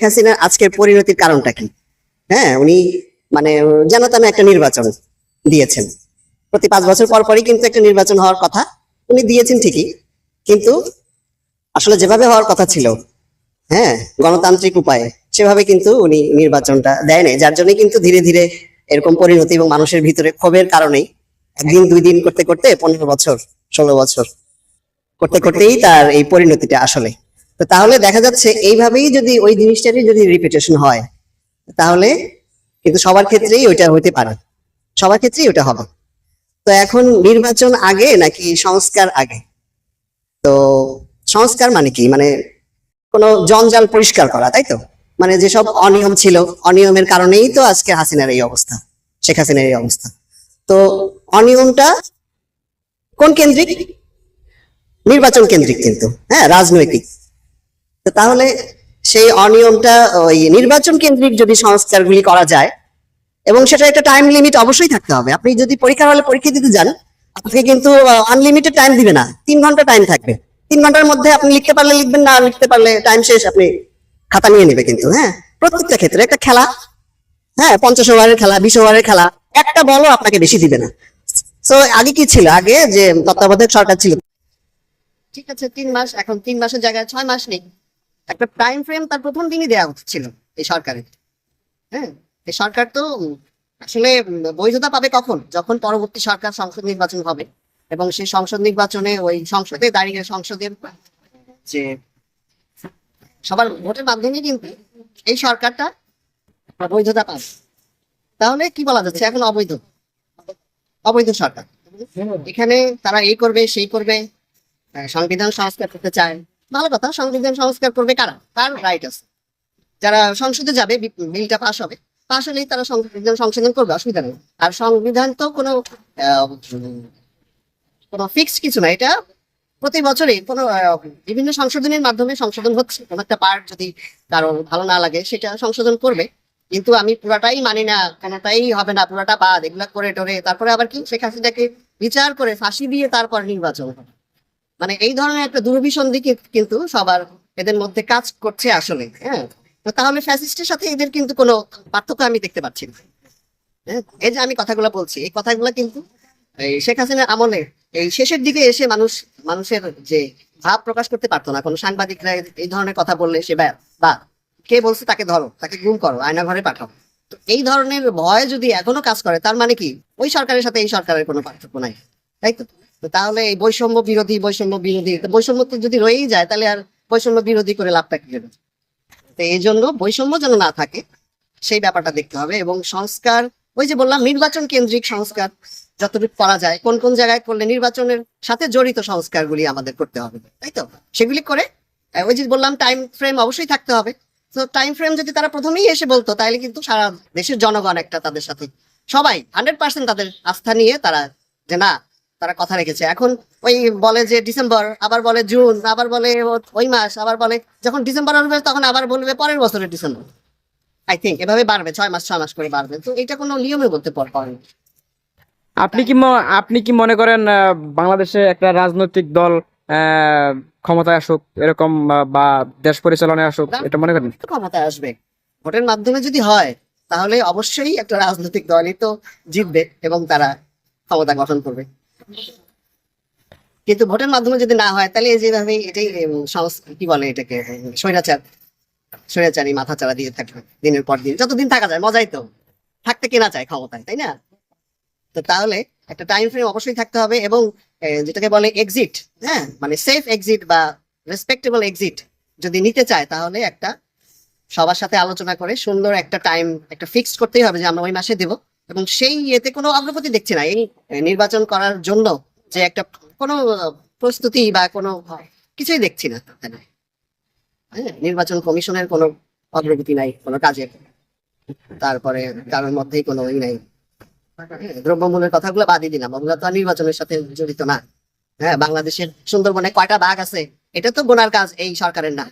হাসিনার আজকের পরিণতির কারণটা কি? হ্যাঁ উনি মানে যেন তেন একটা নির্বাচন দিয়েছেন। প্রতি পাঁচ বছর পর পরই কিন্তু একটা নির্বাচন হওয়ার কথা উনি দিয়েছেন ঠিকই। কিন্তু আসলে যেভাবে হওয়ার কথা ছিল হ্যাঁ গণতান্ত্রিক উপায়ে সেভাবে কিন্তু উনি নির্বাচনটা দেয় নাই যার জন্য কিন্তু ধীরে ধীরে এরকম পরিণতি এবং মানুষের ভিতরে ক্ষোভের কারণেই একদিন, দুই দিন করতে করতে পনেরো বছর, ষোলো বছর করতে করতেই তার এই পরিণতিটা আসলে তো তাহলে দেখা যাচ্ছে এইভাবেই যদি ওই জিনিসটারই যদি রিপিটেশন হয়, তাহলে কিন্তু সবার ক্ষেত্রেই ওইটা হতে পারে। সবার ক্ষেত্রেই ওটা হবে। তো এখন নির্বাচন আগে নাকি সংস্কার আগে? তো সংস্কার মানে কি? মানে কোনো জঞ্জাল পরিষ্কার করা, তাই তো? মানে যেসব অনিয়ম ছিল, অনিয়মের কারণেই তো আজকে হাসিনার এই অবস্থা, শেখ হাসিনার এই অবস্থা। তো অনিয়মটা কোন কেন্দ্রিক? নির্বাচন কেন্দ্রিক কিন্তু হ্যাঁ রাজনৈতিক। তো তাহলে সেই অনিয়মটা ওই নির্বাচন কেন্দ্রিক যদি সংস্কারগুলি করা যায়, এবং সেটা একটা টাইম লিমিট অবশ্যই থাকতে হবে। আপনি যদি পরীক্ষার হলে পরীক্ষা দিতে যান, আপনাকে কিন্তু আনলিমিটেড টাইম দিবে না। তিন ঘণ্টা টাইম থাকবে। তিন ঘণ্টার মধ্যে আপনি লিখতে পারলে লিখবেন, না লিখতে পারলে টাইম শেষ, আপনি খাতা নিয়ে নেবে কিন্তু হ্যাঁ? প্রত্যেকটা ক্ষেত্রে একটা খেলা হ্যাঁ? পঞ্চাশ ওভারের খেলা, বিশ ওভারের খেলা, একটা বলও আপনাকে বেশি দিবে না। তো আগে কি ছিল? আগে যে তত্ত্বাবধায়ক সরকার ছিল। ঠিক আছে, তিন মাস, এখন তিন মাসের জায়গায় ছয় মাস নেই। একটা টাইম ফ্রেম তার প্রথম দিনই দেওয়া উচিত ছিল এই সরকারের। হ্যাঁ এই সরকার তো আসলে বৈধতা পাবে কখন? যখন পরবর্তী সরকার সংসদ নির্বাচন হবে এবং সেই সংসদ নির্বাচনে ওই সংসদে দাঁড়িয়ে সংসদের যে সবার ভোটের মাধ্যমে কিন্তু এই সরকারটা বৈধতা পাবে। তাহলে কি বলা যাচ্ছে? এখন অবৈধ। অবৈধ সরকার। এখানে তারা এই করবে, সেই করবে সংবিধান সংস্কার করতে চায়। ভালো কথা, সংবিধান সংস্কার করবে কারা? কার রাইট আছে। যারা সংসদে যাবে বিলটা পাস হবে পাস হলেই তারা সংবিধান সংশোধন করবে, অসুবিধা নেই। আর সংবিধান তো কোনো কোনো ফিক্স কিছু না, এটা প্রতি বছরই কোনো বিভিন্ন সংশোধনের মাধ্যমে সংশোধন হচ্ছে। কোনো একটা পার্ট যদি কারও ভালো না লাগে, সেটা সংশোধন করবে। কিন্তু আমি পুরাটাই মানি না, কোনোটাই হবে না, পুরাটা বাদ, এগুলা করে টরে তারপরে আবার কি? শেখ হাসিনাকে বিচার করে ফাঁসি দিয়ে তারপর নির্বাচন হবে। মানে এই ধরনের একটা দুর্বিসন্ধি কি- কিন্তু সবার এদের মধ্যে কাজ করছে আসলে হ্যাঁ? তাহলে ফ্যাসিস্টের সাথে এদের কিন্তু কোনো পার্থক্য আমি দেখতে পাচ্ছি না হ্যাঁ, এই যে আমি কথাগুলো বলছি এই কথাগুলো কিন্তু এই শেখ হাসিনার আমলে এই শেষের দিকে এসে মানুষ মানুষের যে ভাব প্রকাশ করতে পারতো না কোনো সাংবাদিকরা এই- ধরনের কথা বললে সে বা কে বলছে তাকে ধরো তাকে গুম করো আয়না ঘরে পাঠাও। তো এই ধরনের ভয় যদি এখনও কাজ করে তার মানে কি? ওই সরকারের সাথে এই সরকারের কোনো পার্থক্য নাই তাই তো? তাহলে এই বৈষম্য বিরোধী বৈষম্য বিরোধী বৈষম্য তো যদি রয়েই যায়, তাহলে আর বৈষম্য বিরোধী করে লাভটা কি হবে? তো এই জন্য বৈষম্য যেন না থাকে, সেই ব্যাপারটা দেখতে হবে। এবং সংস্কার, ওই যে বললাম, নির্বাচন কেন্দ্রিক সংস্কার যতটুকু করা যায়, কোন কোন জায়গায় করলে নির্বাচনের সাথে জড়িত সংস্কারগুলি আমাদের করতে হবে, তাই তো? সেগুলি করে ওই যে বললাম টাইম ফ্রেম অবশ্যই থাকতে হবে। তো টাইম ফ্রেম যদি তারা প্রথমেই এসে বলতো, তাহলে কিন্তু সারা দেশের জনগণ একটা তাদের সাথে, সবাই হান্ড্রেড পার্সেন্ট তাদের আস্থা নিয়ে তারা যে না তারা কথা রেখেছে। এখন ওই বলে যে ডিসেম্বর আবার বলে জুন আবার বলে ওই মাস আবার বলে যখন ডিসেম্বর আসবে তখন আবার বলবে পরের বছরের ডিসেম্বর। আই থিঙ্ক এভাবে বাড়বে ছয় মাস ছয় মাস করে বাড়বে। তো এটা কোনো নিয়মের মধ্যে পড় আপনি কি আপনি কি মনে করেন বাংলাদেশে একটা রাজনৈতিক দল আহ, ক্ষমতায় আসুক এরকম বা দেশ পরিচালনায় আসুক এটা মনে করেন? ক্ষমতায় আসবে। ভোটের মাধ্যমে যদি হয় তাহলে অবশ্যই একটা রাজনৈতিক দলই তো জিতবে এবং তারা ক্ষমতা গঠন করবে। কিন্তু ভোটের মাধ্যমে যদি না হয়, তাহলে যেভাবে এটাই কি বলে এটাকে স্বৈরাচার, স্বৈরাচারী মাথা চারা দিয়ে থাকবে দিনের পর দিন। যতদিন থাকা যায়, মজাই তো। থাকতে কেনা চায় ক্ষমতায়, তাই না? তো তাহলে একটা টাইম ফ্রেম অবশ্যই থাকতে হবে এবং যেটাকে বলে এক্সিট হ্যাঁ? মানে সেফ এক্সিট বা রেসপেক্টেবল এক্সিট যদি নিতে চায়, তাহলে একটা সবার সাথে আলোচনা করে সুন্দর একটা টাইম একটা ফিক্সড করতেই হবে যে আমরা ওই মাসে দেব। এবং সেই ইয়েতে কোনো অগ্রগতি দেখছি না। এই নির্বাচন করার জন্য যে একটা কোনো প্রস্তুতি বা কোনো কিছুই দেখছি না। হ্যাঁ। নির্বাচন কমিশনের কোনো অগ্রগতি নাই কোনো কাজের। তারপরে কারোর মধ্যেই কোনো ই নাই। হ্যাঁ, দ্রব্যমূল্যের কথাগুলো বাদই দিলাম। ওগুলো তো নির্বাচনের সাথে জড়িত না। হ্যাঁ বাংলাদেশের সুন্দরবনে কয়টা বাঘ আছে? এটা তো গোনার কাজ এই সরকারের না।